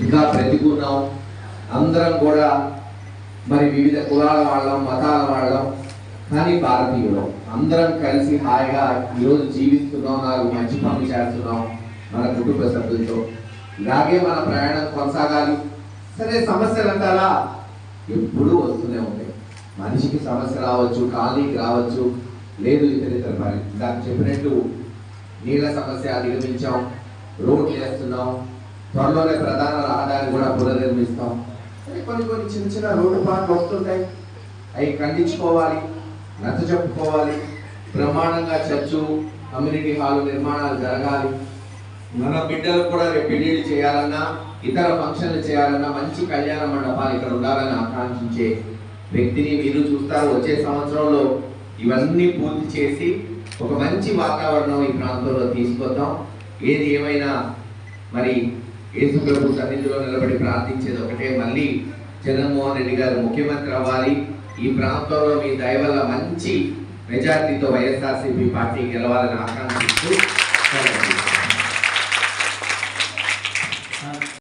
ఇంకా బ్రతికున్నాం అందరం కూడా మరి వివిధ కులాల వాళ్ళం మతాల వాళ్ళం. కానీ భారతీయులం. అందరం కలిసి హాయిగా ఈరోజు జీవిస్తున్నాం నాకు మంచి పనులు చేస్తున్నాం మన కుటుంబ సభ్యులతో. ఇలాగే మన ప్రయాణం కొనసాగాలి. సరే సమస్యలు అంటారా? ఎప్పుడూ వస్తూనే ఉంటాయి. మనిషికి సమస్య రావచ్చు కాలనీకి రావచ్చు లేదు ఇతర ఇతర పని. దానికి చెప్పినట్టు నీళ్ళ సమస్య అధిగమించాం రోడ్లు వేస్తున్నాం త్వరలోనే ప్రధాన రహదారిని కూడా పునర్నిర్మిస్తాం. కొన్ని కొన్ని చిన్న చిన్న రోడ్డు పాటలు వస్తుంటాయి. అవి ఖండించుకోవాలి నచ్చ చెప్పుకోవాలి బ్రహ్మాండంగా చర్చు కమ్యూనిటీ హాల్ నిర్మాణాలు జరగాలి. మన బిడ్డలు కూడా రేపు పెళ్ళిళ్ళు చేయాలన్నా ఇతర ఫంక్షన్లు చేయాలన్నా మంచి కళ్యాణ మండపాలు ఇక్కడ ఉండాలని ఆకాంక్షించే వ్యక్తిని మీరు చూస్తారు. వచ్చే సంవత్సరంలో ఇవన్నీ పూర్తి చేసి ఒక మంచి వాతావరణం ఈ ప్రాంతంలో తీసుకొద్దాం. ఏది ఏమైనా మరి యేసు ప్రభు సన్నిధిలో నిలబడి ప్రార్థించేది ఒకటే. మళ్ళీ జగన్మోహన్ రెడ్డి గారు ముఖ్యమంత్రి అవ్వాలి. ఈ ప్రాంతంలో మీ దయ వల్ల మంచి మెజార్టీతో వైఎస్ఆర్సీపీ పార్టీ గెలవాలని ఆకాంక్షిస్తూ